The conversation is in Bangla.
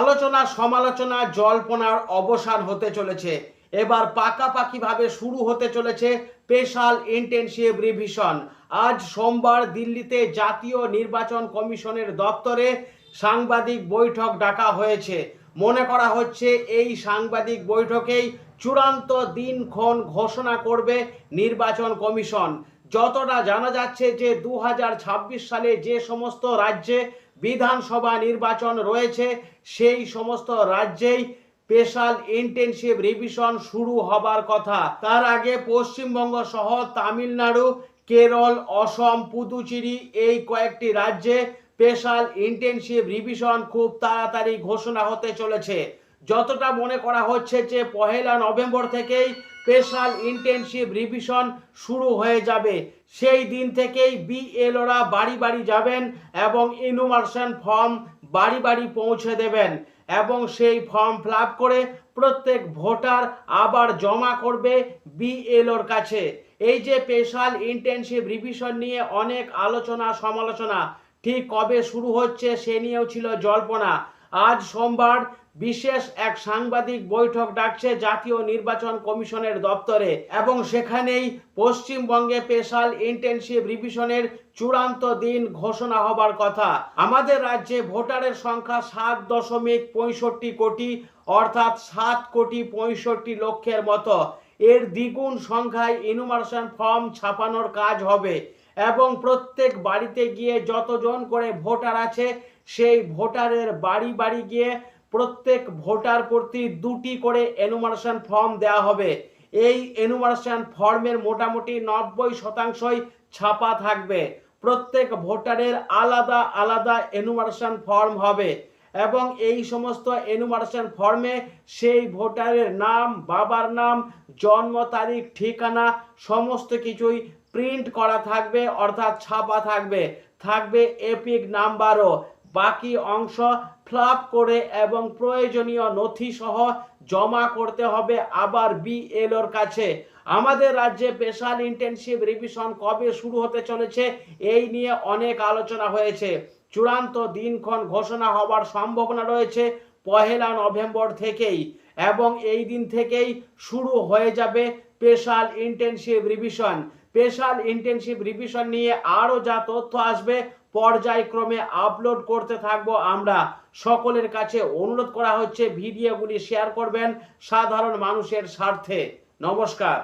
আলোচনা, সমালোচনা, জল্পনার অবসান হতে চলেছে। এবার পাকাপাকিভাবে শুরু হতে চলেছে স্পেশাল ইন্টেনসিভ রিভিশন। আজ সোমবার দিল্লিতে জাতীয় নির্বাচন কমিশনের দপ্তরে সাংবাদিক বৈঠক ডাকা হয়েছে। মনে করা হচ্ছে এই সাংবাদিক বৈঠকেই চূড়ান্ত দিনক্ষণ ঘোষণা করবে নির্বাচন কমিশন। যতটা জানা যাচ্ছে যে দু হাজার ছাব্বিশ সালে যে সমস্ত রাজ্যে বিধানসভা নির্বাচন রয়েছে, সেই সমস্ত রাজ্যেই স্পেশাল ইন্টেনসিভ রিভিশন শুরু হবার কথা। তার আগে পশ্চিমবঙ্গ সহ তামিলনাড়ু, কেরল, অসম, পুদুচেরি এই কয়েকটি রাজ্যে স্পেশাল ইন্টেনসিভ রিভিশন খুব তাড়াতাড়ি ঘোষণা হতে চলেছে। যতটা মনে করা হচ্ছে যে পহেলা নভেম্বর থেকেই স্পেশাল ইন্টেনসিভ রিভিশন শুরু হয়ে যাবে। সেই দিন থেকেই বিএলওরা বাড়ি বাড়ি যাবেন এবং ইনুমার্শন ফর্ম বাড়ি বাড়ি পৌঁছে দেবেন এবং সেই ফর্ম ফিল করে প্রত্যেক ভোটার আবার জমা করবে বিএলওর কাছে। এই যে স্পেশাল ইন্টেনসিভ রিভিশন নিয়ে অনেক আলোচনা সমালোচনা ঠিক কবে শুরু হচ্ছে সে নিয়েও ছিল জল্পনা। আজ সোমবার বিশেষ এক সাংবাদিক বৈঠক ডাকছে জাতীয় নির্বাচন কমিশনের দপ্তরে এবং সেখানেই পশ্চিমবঙ্গে স্পেশাল ইন্টেনসিভ রিভিশনের চূড়ান্ত দিন ঘোষণা হবার কথা। আমাদের রাজ্যে ভোটারের সংখ্যা সাত দশমিক পঁয়ষট্টি কোটি, অর্থাৎ সাত কোটি পঁয়ষট্টি লক্ষের মতো। এর দ্বিগুণ সংখ্যায় ইনুমার্শন ফর্ম ছাপানোর কাজ হবে। এবং প্রত্যেক বাড়িতে গিয়ে যতজন করে ভোটার আছে, সেই ভোটারের বাড়ি বাড়ি গিয়ে প্রত্যেক ভোটার প্রতি দুটি করে এনুমারেশন ফর্ম দেওয়া হবে। এই এনুমারেশন ফর্মের মোটামুটি নব্বই শতাংশই ছাপা থাকবে। প্রত্যেক ভোটারের আলাদা আলাদা এনুমারেশন ফর্ম হবে এবং এই সমস্ত এনুমারেশন ফর্মে সেই ভোটারের নাম, বাবার নাম, জন্ম তারিখ, ঠিকানা, সমস্ত কিছুই প্রিন্ট করা থাকবে, অর্থাৎ ছাপা থাকবে। থাকবে এপিক নাম্বারও। বাকি অংশ ফ্লাপ করে এবং প্রয়োজনীয় নথি সহ জমা করতে হবে আবার বিএলওর কাছে। আমাদের রাজ্যে স্পেশাল ইন্টেনসিভ রিভিশন কবে শুরু হতে চলেছে এই নিয়ে অনেক আলোচনা হয়েছে। চূড়ান্ত দিনক্ষণ ঘোষণা হবার সম্ভাবনা রয়েছে পহেলা নভেম্বর থেকেই এবং এই দিন থেকেই শুরু হয়ে যাবে special intensive revision special intensive revision নিয়ে আরও যা তথ্য আসবে পর্যায়ক্রমে আপলোড করতে থাকব আমরা। সকলের কাছে অনুরোধ করা হচ্ছে, ভিডিওগুলি শেয়ার করবেন, সাধারণ মানুষের স্বার্থে। নমস্কার।